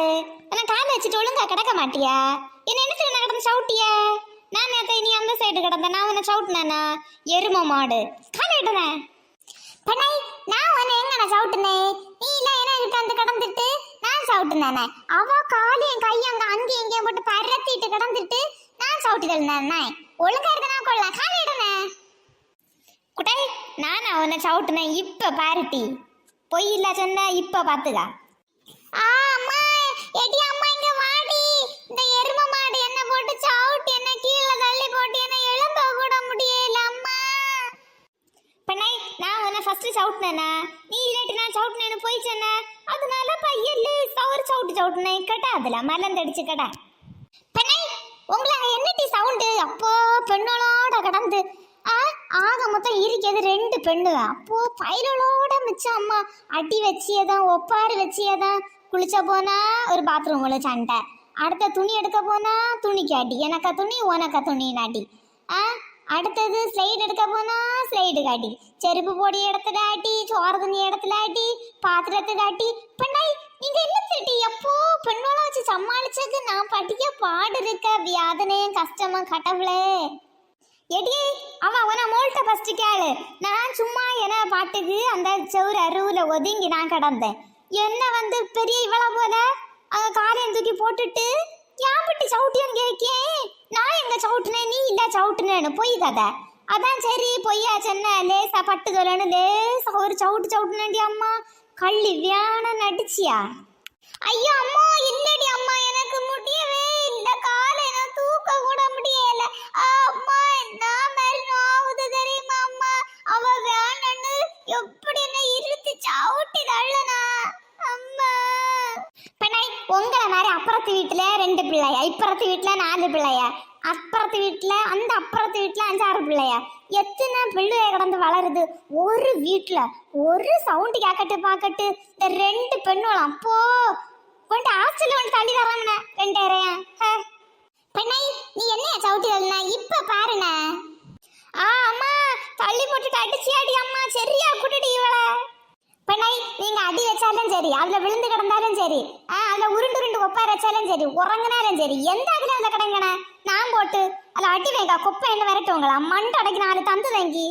மாடு நான் காலை வச்சுட்டு ஒழுங்கா கிடக்க மாட்டியா? என்ன என்ன செய்ய கிடந்து சவுட்டிய நான் நேத்த நீ அந்த சைடு கிடந்த நான் உன்னை சவுட்டினா எரும மாடு. காலை பண்ணை நான் உன்னை நான் சவுட்டுனே நீ இல்ல என்ன வந்து கிடந்துட்டு நான் சவுட்டுனேனே அவ காலி என் கை அங்க அங்கே எங்கேயும் போட்டு பரத்திட்டு கிடந்துட்டு நான் சவுட்டி தள்ளினே ஒழுங்கா இருக்கனா கொள்ளலாம் காலை விடுனே. குட்டை நான் அவனை சவுட்டுனேன் இப்ப பாருட்டி. பொய் இல்ல சொன்ன இப்ப பாத்துக்கா. ஆ ஃபஸ்ட்டு உன்னை ஃபர்ஸ்ட் நீ இல்லாட்டி நான் சவுட்னேன்னு போய் சொன்ன. அதனால பையல்ல ஒரு சவுட்டு சவுட்டுனேன் கேட்டா அதுல மலந்தடிச்சு கட. பெண்ணை உங்களை என்னட்டி சவுண்டு அப்போ பெண்ணோட கடந்து. ஆ ஆக மொத்தம் இருக்கிறது ரெண்டு பெண்ணு. அப்போ பயிலோட மிச்சம் அம்மா. அடி வச்சியதான் ஒப்பாரி வச்சியதான். குளிச்ச போனா ஒரு பாத்ரூம்ல சண்டை. அடுத்த துணி எடுக்க போனா துணிக்கு அடி. எனக்கா துணி உனக்கா துணின்னு அடி. ஆ அடுத்தது ஸ்லைடு எடுக்க போனா ஸ்லைடு காட்டி. செருப்பு பொடி இடத்துல ஆட்டி சோறு தண்ணி இடத்துல ஆட்டி பாத்திரத்துக்கு ஆட்டி பெண்ணாய் நீங்க என்ன திருட்டி? எப்போ பெண்ணோட வச்சு சமாளிச்சதுக்கு நான் படிக்க பாடு இருக்க வியாதனையும் கஷ்டமா கடவுளே. எடி அவன் அவன மோல்ட்ட ஃபர்ஸ்ட் கேளு. நான் சும்மா என்ன பாட்டுக்கு அந்த செவுரு அருவுல ஒதுங்கி நான் கிடந்தேன். என்ன வந்து பெரிய இவள போல? அங்க காலையும் தூக்கி போட்டுட்டு யாம்பட்டி சவுட்டியும் கேட்கே நான் எங்க சவுட்டுனேன்? நீ இல்ல சவுட்டுனேன்னு. பொய் கதை. அதான் சரி பொய்யா சென்ன. லேசா பட்டு தொலைன்னு லேசா ஒரு சவுட்டு சவுட்டுனேண்டி அம்மா. கள்ளி வியான நடிச்சியா? ஐயோ அம்மா இல்லடி அம்மா. எனக்கு முடியவே இல்ல. காலை நான் தூக்க கூட முடியல. அம்மா என்ன மாதிரி ஆகுது தெரியுமா அம்மா? அவ வேணும்னு எப்படி என்ன இருத்து சவுட்டி தள்ளனா? அம்மா. பெண்ணை உங்களை மாதிரி அப்புறத்து வீட்டுல ரெண்டு பிள்ளையா? இப்பறத்து வீட்டுல நாலு பிள்ளையா? அப்புறத்து வீட்டுல அந்த அப்புறத்து வீட்டுல அஞ்சாறு பிள்ளையா? எத்தனை பிள்ளைய கடந்து வளருது? ஒரு வீட்டுல ஒரு சவுண்டு கேக்கட்டு பாக்கட்டு. இந்த ரெண்டு பெண்ணுலாம் போ. கொண்டு ஹாஸ்டலில் கொண்டு தள்ளி தராமண்ணே ரெண்டாயிரம் பெண்ணை நீ என்ன சவுட்டி தள்ளின? இப்ப பாருண்ணே ஆ அம்மா தள்ளி போட்டுட்டு அடிச்சு அடி அம்மா. சரியா கூட்டிட்டு இவளை. பெண்ணை நீங்க அடி வச்சாலும் சரி அதுல விழுந்து கிடந்தாலும் சரி அதுல உருண்டு உருண்டு ஒப்பார வச்சாலும் சரி உறங்கினாலும் சரி எந்த அதுல அதுல கிடங்கன நான் போட்டு அதுல அடி வைங்க குப்பை என்ன விரட்டுவங்களா? மண் அடைக்கு நாலு தந்து தங்கி